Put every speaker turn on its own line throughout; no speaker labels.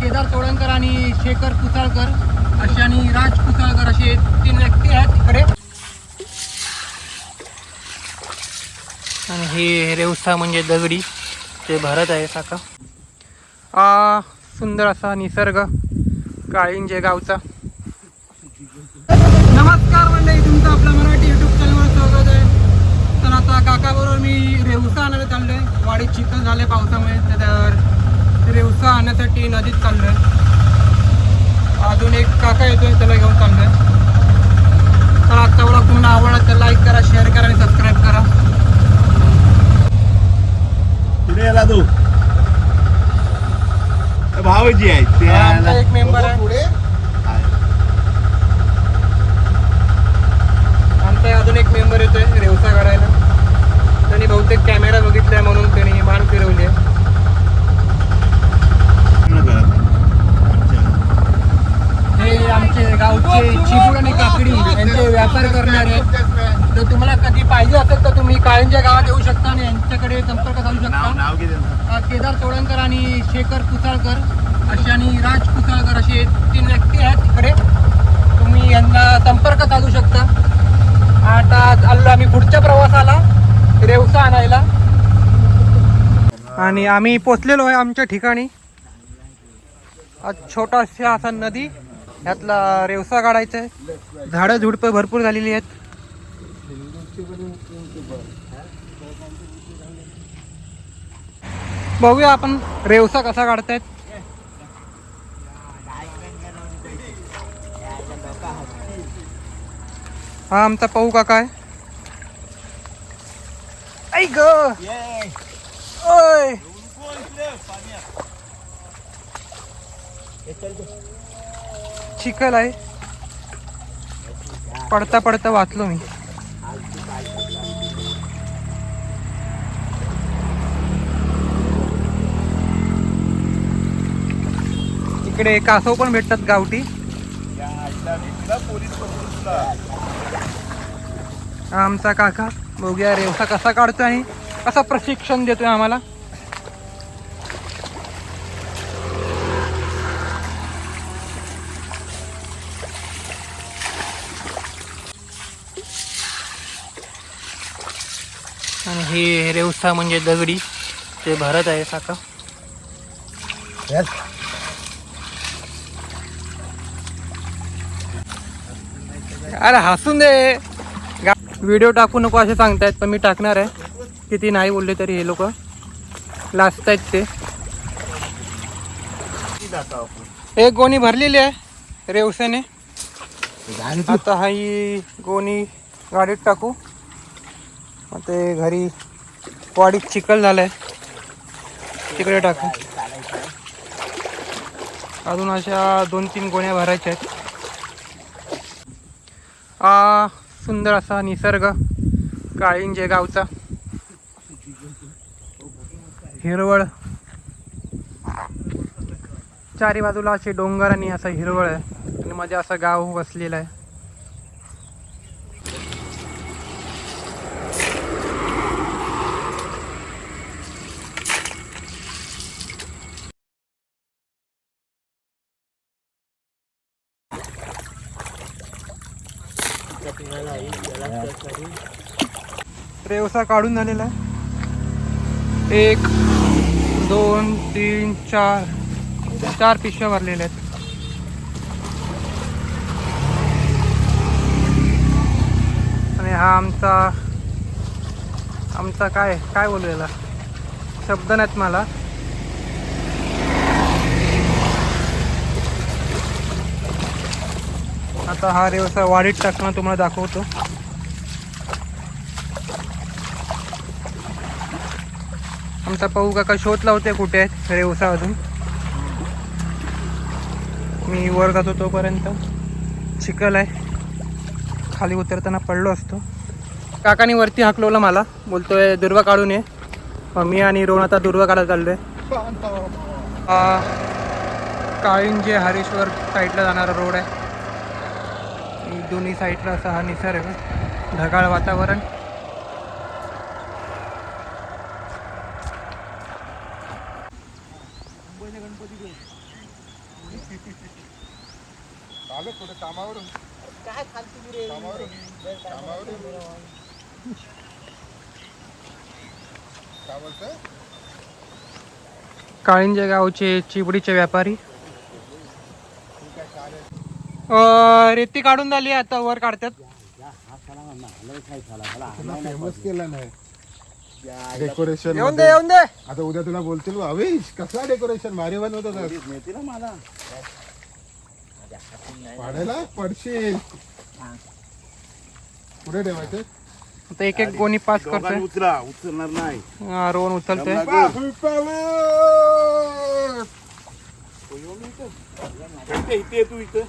केदार तोडणकर आणि शेखर कुसाळकर असे आणि राज कुसाळकर असे तीन व्यक्ती आहेत इकडे. आणि हे रेवसा म्हणजे दगडी ते भरत आहे काका आ सुंदर असा निसर्ग काळिंजे गावचा. नमस्कार मंडळी तुमचं आपल्या मराठी युट्यूब चॅनलवर स्वागत आहे. तर आता काकाबरोबर मी रेवसा आणायला चाललोय. वाडीत चिखल झाले पावसामुळे. तर रेवसा आणण्यासाठी नदीत चाललोय. अजून एक काका येतोय त्याला घेऊन चाललोय. तर आजचा व्लॉग तुम्हाला आवडला तर लाईक करा शेअर करा आणि सबस्क्राईब करा.
पुढे याला तू? भावजी आहेत ते
हा, आमचा
याला-
एक मेंबर आहे.
आहे.
आमचा अजून एक मेंबर येतोय रेवसा काढायला त्यांनी बहुतेक कॅमेरा बघितलाय म्हणून त्यांनी मान फिरवली आहे
चांगलं करत आहे.
हे आमचे गावचे चिबूड आणि काकडी यांचे व्यापार करणारे आहेत तर तुम्हाला कधी पाहिजे असेल तर तुम्ही काळंच्या गावात येऊ शकता आणि यांच्याकडे संपर्क साधू
नाव
किती केदार तोडणकर आणि शेखर कुसाळकर असे आणि राज कुसाळकर असे तीन व्यक्ती आहेत इकडे. तुम्ही यांना संपर्क साधू शकता. आता आलो आम्ही पुढच्या प्रवासाला रेवसा आणायला. आणि आम्ही पोचलेलो आहे आमच्या ठिकाणी. आज छोटासा असा नदी ह्यातला रेवसा काढायचा आहे. झाडं झुडपं भरपूर झालेली आहेत. बघूया आपण रेवसा कसा काढतायत. हा आमचा पाहू काका आहे. ऐक ग! ओय! चिखल आहे. पडता पडता वाचलो मी. इकडे कासव पण भेटतात गावठी. आमचा काका बघूया रेवसा कसा काढतो आणि कसा प्रशिक्षण देतोय आम्हाला. आणि हे रेवसा म्हणजे दगडी ते भरत आहे काका. अरे हसून दे. व्हिडिओ टाकू नको असे सांगतायत पण मी टाकणार आहे. किती नाही बोलले तरी हे लोक. लाजत आहेत ते. एक गोणी भरलेली आहे रेवसेने. आता हा ही गोणी गाडीत टाकू. ते घरी वाडीत चिखल झालाय. तिकडे टाकू. अजून अशा दोन तीन गोण्या भरायच्या आहेत. आ सुंदर असा निसर्ग काळिंजे गावचा हिरवळ. चारी बाजूला असे डोंगर आणि असं हिरवळ आहे. आणि माझ्या असं गाव वसलेलं आहे. रेवसा काढून झालेला आहे. एक दोन तीन चार. चार पिशव्या भरलेल्या आहेत. आणि हा आमचा आमचा काय काय बोललेला शब्द नाहीत मला. आता हा रेवसा वाढीत टाकणं तुम्हाला दाखवतो. आमचा पाहू काका शोध लावते कुठे आहेत रेवसा अजून. मी वर जातो तोपर्यंत. चिखल आहे. खाली उतरताना पडलो असतो. काकाने वरती हाकलवलं मला. बोलतोय दुर्वा काढून ये. मी आणि रोहन आता दुर्वा काढायला चाललो आहे काळिंजे हरेश्वर साईडला जाणारा रोड आहे. दोन्ही साईडला असा हा निसर्ग ढगाळ वातावरण गणपती
आलं कामावरून कामावरून कामावरून काय बोलतोय
काळिंजे गावचे चिबडीचे व्यापारी. अं, रेती काढून झाली आता वर काढतात.
फेमस केलं नाही डेकोरेशन
येऊन दे येऊन दे.
आता उद्या तुला बोलतील अवेश कसला डेकोरेशन भारी बनवतो
ना मला.
पाडायला? पडशील. कुठे ठेवायचे?
आता एक एक गोणी पास करतोय.
उचला उचलणार नाही.
हा, रोहन उचलतोय.
जमला
पाऊस!
इथे इथे तू इथं.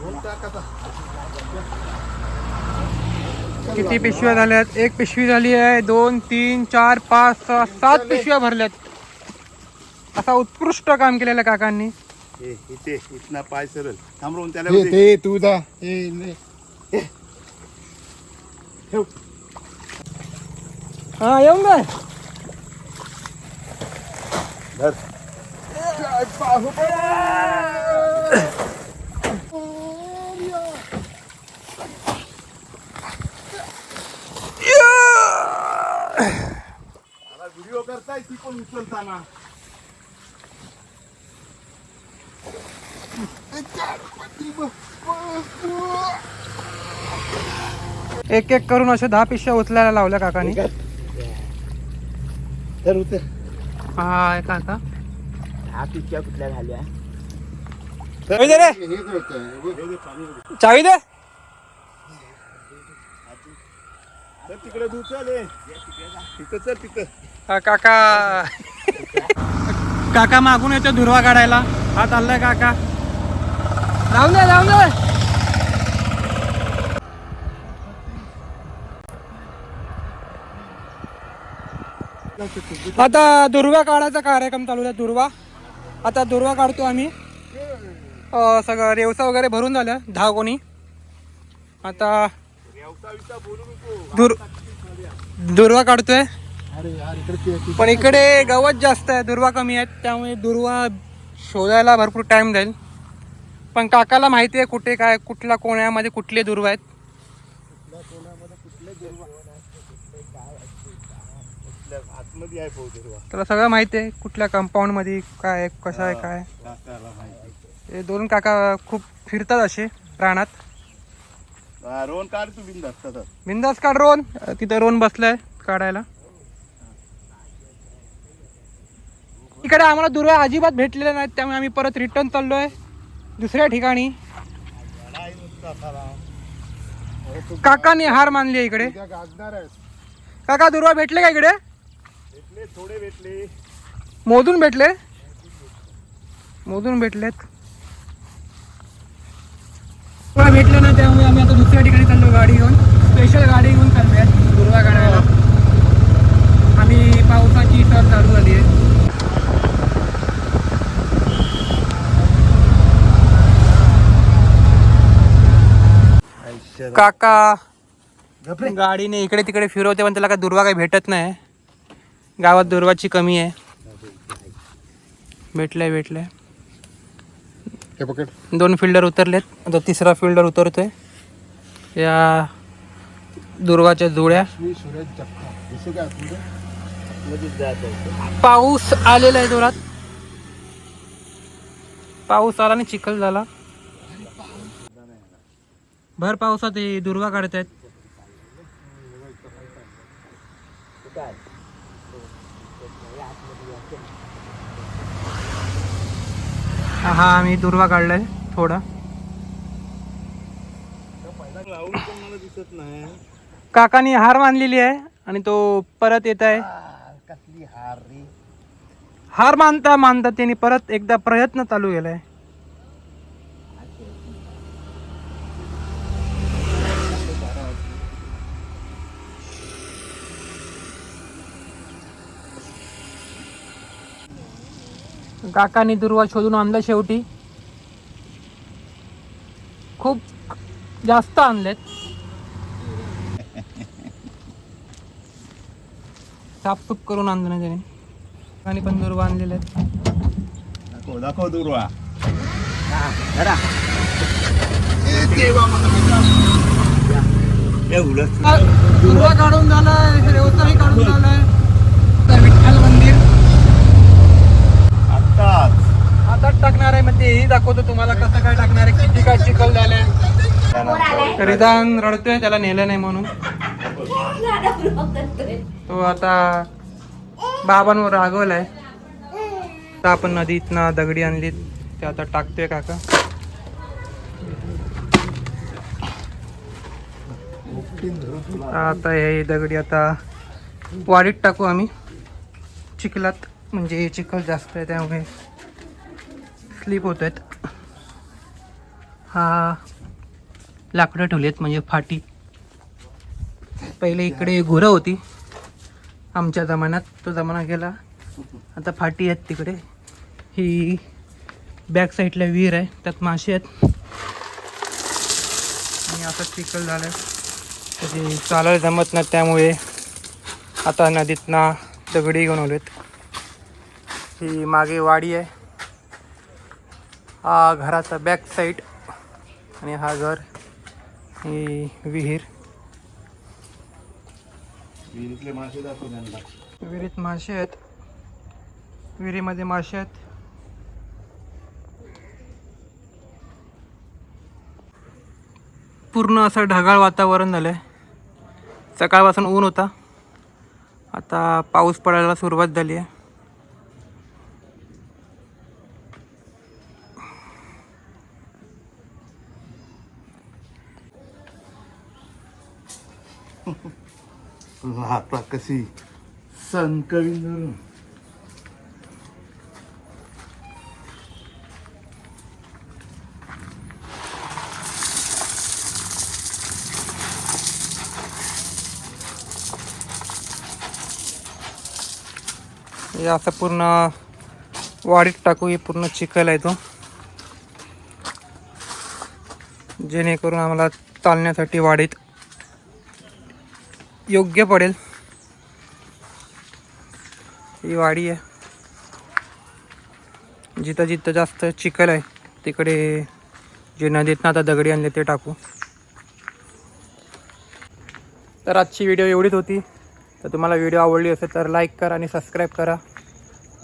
दोन टाक आता.
किती पिशव्या झाल्यात? एक पिशवी झाली आहे. दोन तीन चार पाच सहा सात पिशव्या भरल्यात. असा उत्कृष्ट काम केलेलं काकांनी.
ए, इथे इथना पाय सरळ थांबवून त्याला
हे
उदे.
ते तू जा हे ने.
ठेव.
हा येऊन दे
धर. मला व्हिडिओ करताय ती पण उचलताना
एक एक करून अशा दहा पिशव्या उचलायला लावल्या काकांनी.
तर उतर.
हा काका
हा पिशव्या कुठल्या झाल्या?
चावी दे रे. चावी दे.
तिकडे तू चल ए. तिथं चल तिथं.
काका. काका मागून येतो दुर्वा काढायला. हा चाललाय काका. जाऊन दे जाऊन दे. आता दुर्वा काढायचा कार्यक्रम चालू आहे दुर्वा. आता दुर्वा काढतो आम्ही. सगळं रेवसा वगैरे भरून झालं दहा कोणी. आता दुर दुर्वा काढतोय. पण इकडे गवत जास्त आहे दुर्वा कमी आहेत त्यामुळे दुर्वा शोधायला भरपूर टाइम जाईल. पण काकाला माहिती आहे कुठे काय कुठल्या कोण्यामध्ये कुठले दुर्वा आहेत. त्याला सगळं माहिती आहे कुठल्या कंपाऊंडमध्ये काय कसं आहे काय हे दोन काका खूप फिरतात असे रानात.
हा, रोहन काढ तू बिंदास
बिंदास काढ रोन. तिथं रोन बसलाय काढायला. इकडे आम्हाला दुर्वा अजिबात भेटलेल्या नाहीत त्यामुळे आम्ही परत रिटर्न चाललोय. दुसऱ्या ठिकाणी. काकाने हार मानली आहे इकडे. काका दुर्वा भेटले का इकडे?
भेटले थोडे भेटले?
मोजून भेटले मोजून भेटलेत. दुर्वा भेटलं ना त्यामुळे आम्ही आता दुसऱ्या ठिकाणी चाललो गाडी घेऊन. स्पेशल गाडी घेऊन चाललोय. दुर्वा काढायला आम्ही पावसाची सर चालू झाली आहे काका गाडीने इकडे तिकडे फिरवते पण त्याला काय दुर्वा काही भेटत नाही. गावात दुर्वाची कमी आहे. भेटलंय भेटलंय. दोन फिल्डर उतरलेत. आता तिसरा फिल्डर उतरतोय. या
जायचं होतं.
पाऊस आलेला आहे जोरात. पाऊस आला आणि चिखल झाला. भर पावसात हे दुर्वा काढतायत हा आम्ही दुर्वा काढलाय थोडा.
दिसत नाही
काकानी हार मानलेली आहे आणि तो परत येत आहे.
कसली हार रे
हार मानता मानता त्यांनी परत एकदा प्रयत्न चालू केलाय. काकानी दुर्वा शोधून आणला शेवटी. खूप जास्त आणलेत. साफसूफ करून आणलं ना त्याने. आणि पण दुर्वा आणलेले आहेत.
दाखव दाखव दुर्वा. हे उलट.
दुर्वा काढून झालाय रेवताही काढून झालाय. हातात टाकणार आहे मग तेही दाखवतो तुम्हाला कसं काय टाकणार आहे किती काय चिखल झालंय. रिदान रडतोय त्याला नेलं नाही म्हणून. तो आता बाबांवर रागवलाय. आता आपण नदीत ना दगडी आणली ते आता टाकतोय काका. आता हे दगडी आता वाडीत टाकू आम्ही. चिखलात म्हणजे चिखल जास्त आहे त्यामुळे. स्लिप होत आहेत हा लाकडं ठेवली आहेत म्हणजे फाटी. पहिले इकडे घोरं होती. आमच्या जमान्यात तो जमाना गेला. आता फाटी आहेत तिकडे. ही बॅक साईडला विहीर आहे. त्यात मासे आहेत. आणि आता चिखल झालं म्हणजे चालायला जमत नाही त्यामुळे आता नदीतना दगडी घेऊन आहेत ही मागे वाडी आहे. हा घराचा बॅक साईड आणि हा घर ही विहीर.
विहिरीतले मासे दाखव त्यांना.
विहिरीत मासे आहेत. विहिरीमध्ये मासे आहेत. पूर्ण असं ढगाळ वातावरण झालं आहे सकाळपासून ऊन होता. आता पाऊस पडायला सुरुवात झाली आहे.
राहता कशी? संकवी धरून.
हे आता पूर्ण वाढीत टाकू हे पूर्ण चिखल आहे तो. जेणेकरून आम्हाला चालण्यासाठी वाढीत योग्य पडेल. ही वाडी आहे. जिथं जिथं जास्त चिखल आहे तिकडे जे नदीतनं आता दगडी आणले ते टाकू. तर आजची व्हिडिओ एवढीच होती. तर तुम्हाला व्हिडिओ आवडली असेल तर लाईक करा आणि सबस्क्राईब करा.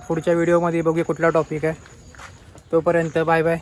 पुढच्या व्हिडिओमध्ये बघूया कुठला टॉपिक आहे. तोपर्यंत बाय बाय